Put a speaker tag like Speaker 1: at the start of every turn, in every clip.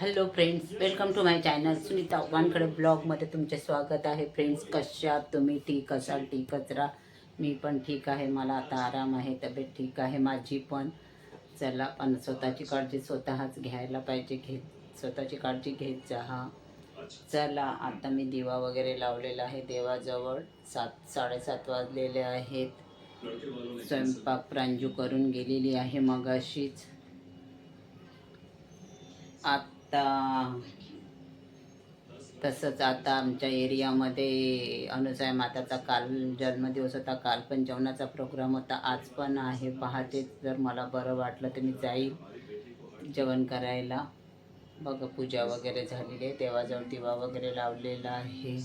Speaker 1: Hello friends welcome to my channel Sunita Wankhede ब्लॉगमध्ये तुमचे स्वागत आहे. फ्रेंड्स कशा तुम्ही? ठीक असाल? ठीकच राहा. मी पण ठीक आहे. मला आता आराम आहे. तब्येत ठीक आहे माझी पण. चला पण स्वतःची काळजी स्वतःच घ्यायला पाहिजे. घेत स्वतःची काळजी घेत जा. हा चला आता मी दिवा वगैरे लावलेला आहे. देवाजवळ सात साडेसात वाजलेले आहेत. स्वयंपाक प्रांजू करून गेलेली आहे मगाशीच. आता तसंच आता आमच्या एरियामध्ये अनुसाय माताचा काल जन्मदिवस होता काल पण जेवणाचा प्रोग्राम होता. आज पण आहे. पहाटे जर मला बरं वाटलं तर मी जाईल जेवण करायला. बघा पूजा वगैरे झालेली आहे. देवाजवळ दिवा वगैरे लावलेला आहे.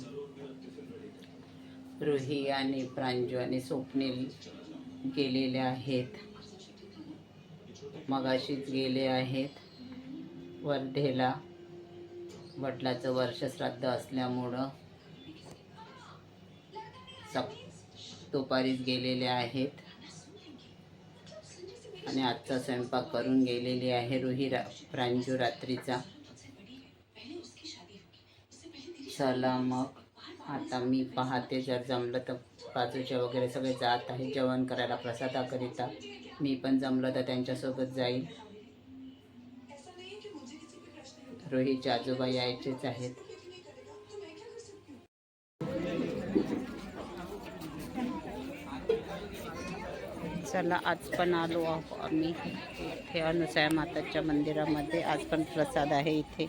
Speaker 1: रुही आणि प्रांजू आणि स्वप्नील गेलेले आहेत. मगाशीच गेले आहेत. वर्धेला. वडिलाचं वर्षश्राद्ध असल्यामुळं सप दुपारीच गेलेले आहेत. आणि आजचा स्वयंपाक करून गेलेली आहे रुही रा प्रांजू रात्रीचा. चला मग आता मी पाहते जर जमलं तर बाजूच्या वगैरे सगळे जात आहे जेवण करायला प्रसादाकरिता मी पण जमलं तर त्यांच्यासोबत जाईल रोहीचे आजोबा यायचेच आहेत. चला आज पण आलो आहो आम्ही. इथे अनुसया माताच्या मंदिरामध्ये. आज पण प्रसाद आहे इथे.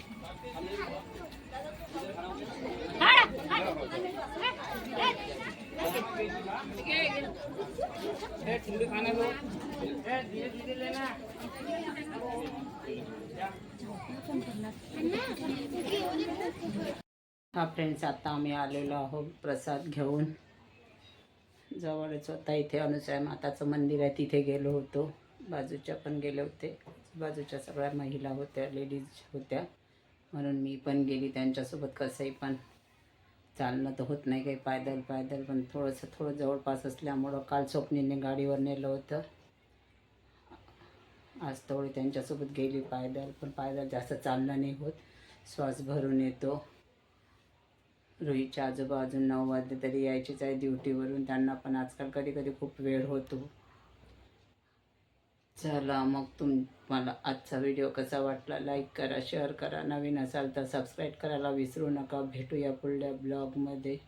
Speaker 1: हा फ्रेंड्स आता आम्ही आलेलो आहोत प्रसाद घेऊन. जवळच होता इथे अनुसया माताचं मंदिर आहे तिथे गेलो होतो. बाजूच्या पण गेले होते. बाजूच्या सगळ्या महिला होत्या लेडीज होत्या. म्हणून मी पण गेली त्यांच्यासोबत कसंही पण चालणं तर होत नाही काही पायदल पायदल पण थोडंसं थोडं जवळपास असल्यामुळं काल स्वप्नीने गाडीवर नेलं होतं. आज थोडी त्यांच्यासोबत गेली पायदल पण पायदल जास्त चालणं नाही होत. श्वास भरून येतो. रोहितच्या आजोबा अजून नऊ वाजले तरी यायचेच आहे ड्युटीवरून. त्यांना पण आजकाल कधी कधी खूप वेळ होतो. चला मग तुम्हाला आजचा व्हिडिओ कसा वाटला लाईक करा शेअर करा. नवीन असाल तर सबस्क्राईब करायला विसरू नका. भेटूया पुढल्या ब्लॉगमध्ये.